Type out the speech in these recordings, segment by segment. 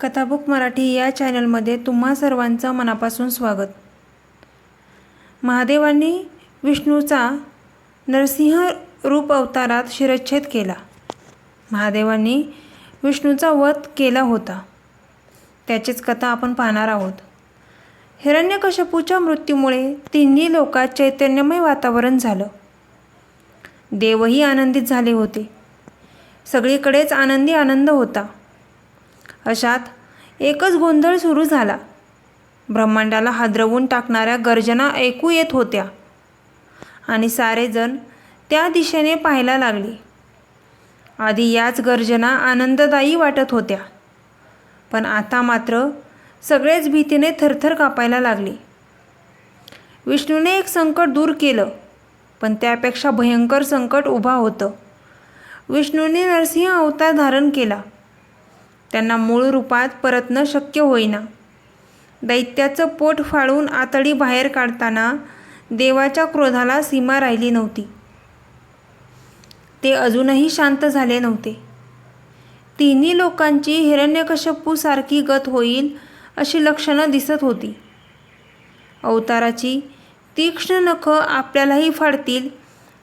कथाबुक मराठी या चॅनलमध्ये तुम्हा सर्वांचं मनापासून स्वागत. महादेवांनी विष्णूचा नरसिंह रूप अवतारात शिरच्छेद केला. महादेवांनी विष्णूचा वध केला होता. त्याचीच कथा आपण पाहणार आहोत. हिरण्यकशपूच्या मृत्यूमुळे तिन्ही लोकात चैतन्यमय वातावरण झालं. देवही आनंदित झाले होते. सगळीकडेच आनंदी आनंद होता. अशात एकच गोंधळ सुरू झाला. ब्रह्मांडाला हादरवून टाकणाऱ्या गर्जना ऐकू येत होत्या. आणि सारेजण त्या दिशेने पाहायला लागले. आधी याच गर्जना आनंददायी वाटत होत्या. पण आता मात्र सगळेच भीतीने थरथर कापायला लागले. विष्णूने एक संकट दूर केलं पण त्यापेक्षा भयंकर संकट उभा होतं. विष्णूने नरसिंह अवतार धारण केला. त्यांना मूळ रूपात परतणं शक्य होईना. दैत्याचं पोट फाळून आतडी बाहेर काढताना देवाच्या क्रोधाला सीमा राहिली नव्हती. ते अजूनही शांत झाले नव्हते. तिन्ही लोकांची हिरण्यकशपूसारखी गत होईल अशी लक्षणं दिसत होती. अवताराची तीक्ष्ण नखं आपल्यालाही फाडतील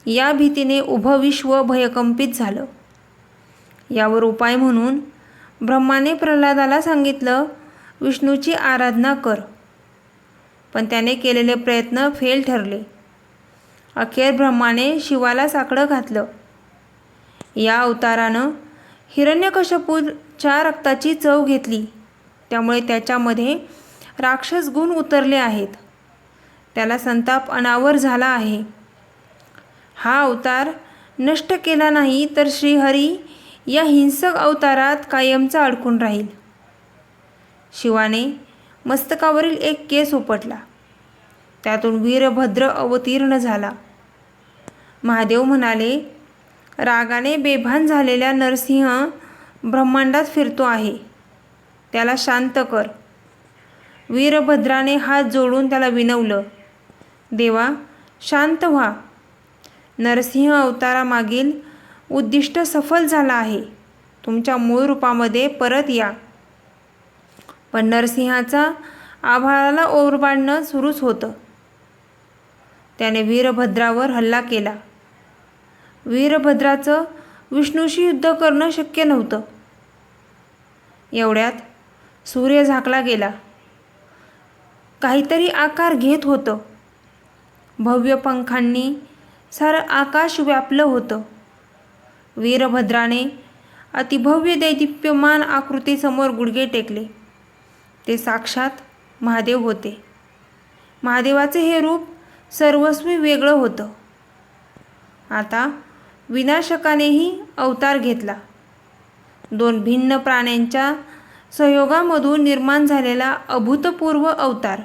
या भीतीने उभं विश्व भयकंपित झालं. यावर उपाय म्हणून ब्रह्माने प्रल्हादाला सांगितलं विष्णूची आराधना कर. पण त्याने केलेले प्रयत्न फेल ठरले. अखेर ब्रह्माने शिवाला साकडं घातलं. या अवतारानं हिरण्यकशपूच्या रक्ताची चव घेतली. त्यामुळे त्याच्यामध्ये राक्षस गुण उतरले आहेत. त्याला संताप अनावर झाला आहे. हा अवतार नष्ट केला नाही तर श्रीहरी या हिंसक अवतारात कायमचा अडकून राहील. शिवाने मस्तकावरील एक केस उपटला. त्यातून वीरभद्र अवतीर्ण झाला. महादेव म्हणाले रागाने बेभान झालेल्या नरसिंह ब्रह्मांडात फिरतो आहे. त्याला शांत कर. वीरभद्राने हात जोडून त्याला विनवलं देवा शांत व्हा. नरसिंह अवतारामागील उद्दिष्ट सफल झालं आहे. तुमच्या मूळ रूपामध्ये परत या. पण नरसिंहाचा आभाळाला ओरबाडणं सुरूच होतं. त्याने वीरभद्रावर हल्ला केला. वीरभद्राचं विष्णूशी युद्ध करणं शक्य नव्हतं. एवढ्यात सूर्य झाकला गेला. काहीतरी आकार घेत होतं. भव्य पंखांनी सारं आकाश व्यापलं होतं. वीरभद्राने अतिभव्य दैदिप्यमान आकृतीसमोर गुडघे टेकले. ते साक्षात महादेव होते. महादेवाचे हे रूप सर्वस्वी वेगळं होतं. आता विनाशकानेही अवतार घेतला. दोन भिन्न प्राण्यांच्या सहयोगामधून निर्माण झालेला अभूतपूर्व अवतार.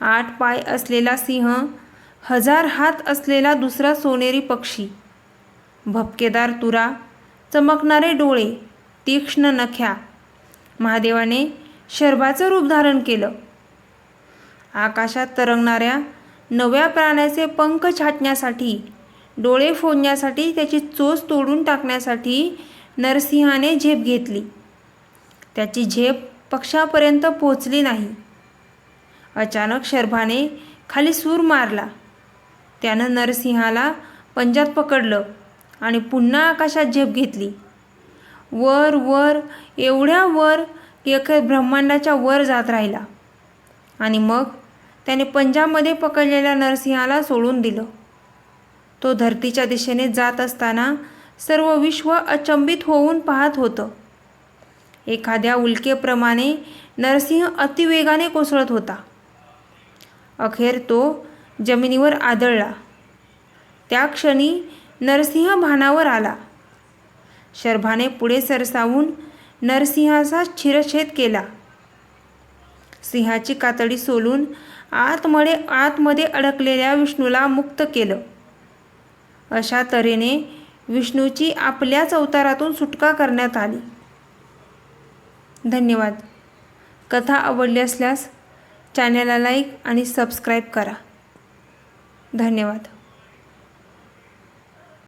आठ पाय असलेला सिंह हजार हात असलेला दुसरा सोनेरी पक्षी. भपकेदार तुरा चमकणारे डोळे तीक्ष्ण नख्या. महादेवाने शर्भाचं रूप धारण केलं. आकाशात तरंगणाऱ्या नव्या प्राण्याचे पंख छाटण्यासाठी डोळे फोडण्यासाठी त्याची चोच तोडून टाकण्यासाठी नरसिंहाने झेप घेतली. त्याची झेप पक्षापर्यंत पोचली नाही. अचानक शर्भाने खाली सूर मारला. त्यानं नरसिंहाला पंजात पकडलं. आणि पुन्हा आकाशात झेप घेतली. वर वर एवढ्या वर की अखेर ब्रह्मांडाच्या वर जात राहिला. आणि मग त्याने पंजाबमध्ये पकडलेल्या नरसिंहाला सोडून दिलं. तो धरतीच्या दिशेने जात असताना सर्व विश्व अचंबित होऊन पाहत होतं. एखाद्या उल्केप्रमाणे नरसिंह अतिवेगाने कोसळत होता. अखेर तो जमिनीवर आदळला. त्या क्षणी नरसिंह भानावर आला. शर्भाने पुढे सरसावून नरसिंहाचा शिरच्छेद केला. सिंहाची कातडी सोलून आतमध्ये आतमध्ये अडकलेल्या विष्णूला मुक्त केलं. अशा तऱ्हेने विष्णूची आपल्याच अवतारातून सुटका करण्यात आली. धन्यवाद. कथा आवडली असल्यास चॅनलला लाईक आणि सबस्क्राईब करा. धन्यवाद.